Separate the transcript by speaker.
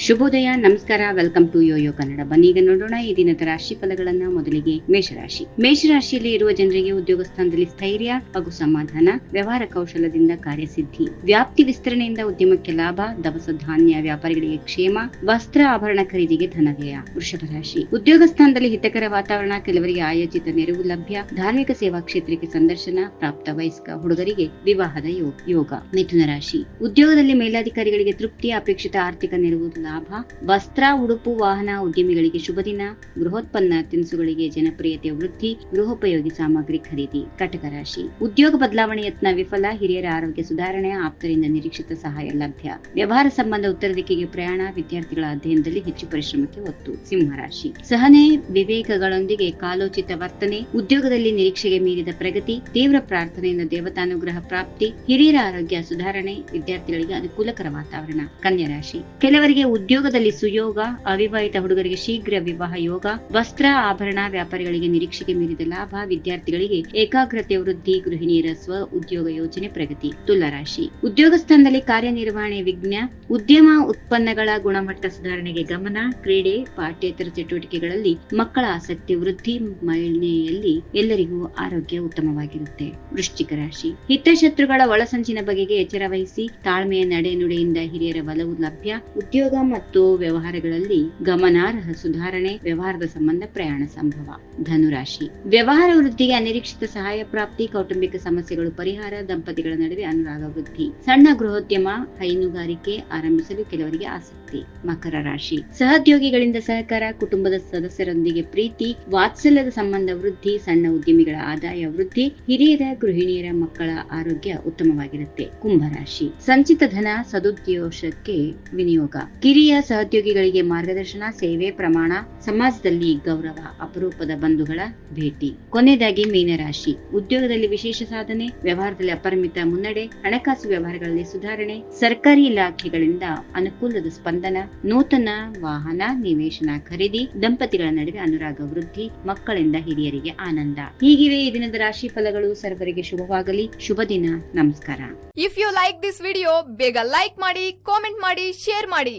Speaker 1: ಶುಭೋದಯ, ನಮಸ್ಕಾರ, welcome to Yoyo Kannada. ಬನ್ನಿ, ಈಗ ನೋಡೋಣ ಈ ದಿನದ ರಾಶಿ ಫಲಗಳನ್ನ ಮೊದಲಿಗೆ ಮೇಷರಾಶಿ. ಮೇಷರಾಶಿಯಲ್ಲಿ ಇರುವ ಜನರಿಗೆ ಉದ್ಯೋಗ ಸ್ಥಾನದಲ್ಲಿ ಸ್ಥೈರ್ಯ ಹಾಗೂ ಸಮಾಧಾನ, ವ್ಯವಹಾರ ಕೌಶಲದಿಂದ ಕಾರ್ಯಸಿದ್ಧಿ, ವ್ಯಾಪ್ತಿ ವಿಸ್ತರಣೆಯಿಂದ ಉದ್ಯಮಕ್ಕೆ ಲಾಭ, ದವಸ ಧಾನ್ಯ, ವ್ಯಾಪಾರಿಗಳಿಗೆ ಕ್ಷೇಮ, ವಸ್ತ್ರ ಆಭರಣ ಖರೀದಿಗೆ ಧನವ್ಯಯ, ವೃಷಭ ರಾಶಿ. ಉದ್ಯೋಗ ಸ್ಥಾನದಲ್ಲಿ ಹಿತಕರ ವಾತಾವರಣ, ಕೆಲವರಿಗೆ ಆಯೋಜಿತ ನೆರವು ಲಭ್ಯ, ಧಾರ್ಮಿಕ ಸೇವಾ ಕ್ಷೇತ್ರಕ್ಕೆ ಸಂದರ್ಶನ ಪ್ರಾಪ್ತ ವಯಸ್ಕ ಹುಡುಗರಿಗೆ ವಿವಾಹದ ಯೋ- ಯೋಗ ಮಿಥುನ ರಾಶಿ. ಉದ್ಯೋಗದಲ್ಲಿ ಮೇಲಾಧಿಕಾರಿಗಳಿಗೆ ತೃಪ್ತಿ, ಅಪೇಕ್ಷಿತ ಆರ್ಥಿಕ ನೆರವು ಲಾಭ. ವಸ್ತ್ರ, ಉಡುಪು, ವಾಹನ, ಉದ್ಯಮಿಗಳಿಗೆ ಶುಭ ದಿನ. ಗೃಹೋತ್ಪನ್ನ ತಿನಿಸುಗಳಿಗೆ ಜನಪ್ರಿಯತೆ ವೃದ್ಧಿ ಗೃಹೋಪಯೋಗಿ ಸಾಮಗ್ರಿ ಖರೀದಿ. ಕಟಕ ರಾಶಿ. ಉದ್ಯೋಗ ಬದಲಾವಣೆ ಯತ್ನ ವಿಫಲ. ಹಿರಿಯರ ಆರೋಗ್ಯ ಸುಧಾರಣೆ. ಆಪ್ತರಿಂದ ನಿರೀಕ್ಷಿತ ಸಹಾಯ ಲಭ್ಯ. ವ್ಯವಹಾರ ಸಂಬಂಧ ಉತ್ತರ ದಿಕ್ಕಿಗೆ ಪ್ರಯಾಣ. ವಿದ್ಯಾರ್ಥಿಗಳ ಅಧ್ಯಯನದಲ್ಲಿ ಹೆಚ್ಚು ಪರಿಶ್ರಮಕ್ಕೆ ಒತ್ತು. ಸಿಂಹರಾಶಿ ಸಹನೆ, ವಿವೇಕಗಳೊಂದಿಗೆ ಕಾಲೋಚಿತ ವರ್ತನೆ. ಉದ್ಯೋಗದಲ್ಲಿ ನಿರೀಕ್ಷೆಗೆ ಮೀರಿದ ಪ್ರಗತಿ. ತೀವ್ರ ಪ್ರಾರ್ಥನೆಯಿಂದ ದೇವತಾನುಗ್ರಹ ಪ್ರಾಪ್ತಿ. ಹಿರಿಯರ ಆರೋಗ್ಯ ಸುಧಾರಣೆ. ವಿದ್ಯಾರ್ಥಿಗಳಿಗೆ ಅನುಕೂಲಕರ ವಾತಾವರಣ. ಕನ್ಯಾ ರಾಶಿ. ಕೆಲವರಿಗೆ ಉದ್ಯೋಗದಲ್ಲಿ ಸುಯೋಗ, ಅವಿವಾಹಿತ ಹುಡುಗರಿಗೆ ಶೀಘ್ರ ವಿವಾಹ ಯೋಗ, ವಸ್ತ್ರ ಆಭರಣ ವ್ಯಾಪಾರಿಗಳಿಗೆ ನಿರೀಕ್ಷೆಗೆ ಮೀರಿದ ಲಾಭ, ವಿದ್ಯಾರ್ಥಿಗಳಿಗೆ ಏಕಾಗ್ರತೆ, ವೃದ್ಧಿ, ಗೃಹಿಣಿಯರ ಸ್ವ ಉದ್ಯೋಗ ಯೋಜನೆ ಪ್ರಗತಿ. ತುಲಾರಾಶಿ ಉದ್ಯೋಗ ಸ್ಥಾನದಲ್ಲಿ ಕಾರ್ಯನಿರ್ವಹಣೆ ವಿಘ್ನ, ಉದ್ಯಮ ಉತ್ಪನ್ನಗಳ ಗುಣಮಟ್ಟ ಸುಧಾರಣೆಗೆ ಗಮನ, ಕ್ರೀಡೆ, ಪಾಠ್ಯೇತರ ಚಟುವಟಿಕೆಗಳಲ್ಲಿ ಮಕ್ಕಳ ಆಸಕ್ತಿ, ವೃದ್ಧಿ, ಮಹಿಳೆಯಲ್ಲಿ ಎಲ್ಲರಿಗೂ ಆರೋಗ್ಯ ಉತ್ತಮವಾಗಿರುತ್ತೆ. ವೃಶ್ಚಿಕ ರಾಶಿ. ಹಿತಶತ್ರುಗಳ ಒಳಸಂಚಿನ ಬಗೆಗೆ ಎಚ್ಚರ ವಹಿಸಿ ತಾಳ್ಮೆಯ ನಡೆ ನುಡಿಯಿಂದ ಹಿರಿಯರ ಬಲವು ಲಭ್ಯ. ಉದ್ಯೋಗ ಮತ್ತು ವ್ಯವಹಾರಗಳಲ್ಲಿ ಗಮನಾರ್ಹ ಸುಧಾರಣೆ, ವ್ಯವಹಾರದ ಸಂಬಂಧ, ಪ್ರಯಾಣ ಸಂಭವ, ಧನುರಾಶಿ. ವ್ಯವಹಾರ ವೃದ್ಧಿಗೆ ಅನಿರೀಕ್ಷಿತ ಸಹಾಯ ಪ್ರಾಪ್ತಿ, ಕೌಟುಂಬಿಕ ಸಮಸ್ಯೆಗಳು, ಪರಿಹಾರ, ದಂಪತಿಗಳ ನಡುವೆ ಅನುರಾಗ ವೃದ್ಧಿ. ಸಣ್ಣ ಗೃಹೋದ್ಯಮ, ಹೈನುಗಾರಿಕೆ ಆರಂಭಿಸಲು ಕೆಲವರಿಗೆ ಆಸಕ್ತಿ. ಮಕರ ರಾಶಿ. ಸಹೋದ್ಯೋಗಿಗಳಿಂದ ಸಹಕಾರ, ಕುಟುಂಬದ ಸದಸ್ಯರೊಂದಿಗೆ ಪ್ರೀತಿ, ವಾತ್ಸಲ್ಯದ ಸಂಬಂಧ ವೃದ್ಧಿ, ಸಣ್ಣ ಉದ್ಯಮಿಗಳ ಆದಾಯ ವೃದ್ಧಿ, ಹಿರಿಯರ, ಗೃಹಿಣಿಯರ ಮಕ್ಕಳ ಆರೋಗ್ಯ ಉತ್ತಮವಾಗಿರುತ್ತೆ. ಕುಂಭರಾಶಿ. ಸಂಚಿತ ಧನ ಸದುದ್ಯೋಗಕ್ಕೆ ವಿನಿಯೋಗ. ಕಿರಿಯ ಸಹೋದ್ಯೋಗಿಗಳಿಗೆ ಮಾರ್ಗದರ್ಶನ, ಸೇವೆ, ಪ್ರಮಾಣ, ಸಮಾಜದಲ್ಲಿ ಗೌರವ, ಅಪರೂಪದ ಬಂಧುಗಳ ಭೇಟಿ. ಕೊನೆಯದಾಗಿ ಮೀನರಾಶಿ. ಉದ್ಯೋಗದಲ್ಲಿ ವಿಶೇಷ ಸಾಧನೆ, ವ್ಯವಹಾರದಲ್ಲಿ ಅಪರಿಮಿತ ಮುನ್ನಡೆ, ಹಣಕಾಸು ವ್ಯವಹಾರಗಳಲ್ಲಿ ಸುಧಾರಣೆ, ಸರ್ಕಾರಿ ಇಲಾಖೆಗಳಿಂದ ಅನುಕೂಲದ ಸ್ಪಂದನ, ನೂತನ ವಾಹನ ನಿವೇಶನ ಖರೀದಿ, ದಂಪತಿಗಳ ನಡುವೆ ಅನುರಾಗ ವೃದ್ಧಿ, ಮಕ್ಕಳಿಂದ ಹಿರಿಯರಿಗೆ ಆನಂದ. ಹೀಗಿವೆ ಈ ದಿನದ ರಾಶಿ ಫಲಗಳು. ಸರ್ವರಿಗೆ ಶುಭವಾಗಲಿ. ಶುಭ ದಿನ. ನಮಸ್ಕಾರ.
Speaker 2: If you like this video ಬೇಗ ಲೈಕ್ ಮಾಡಿ ಕಾಮೆಂಟ್ ಮಾಡಿ ಶೇರ್ ಮಾಡಿ.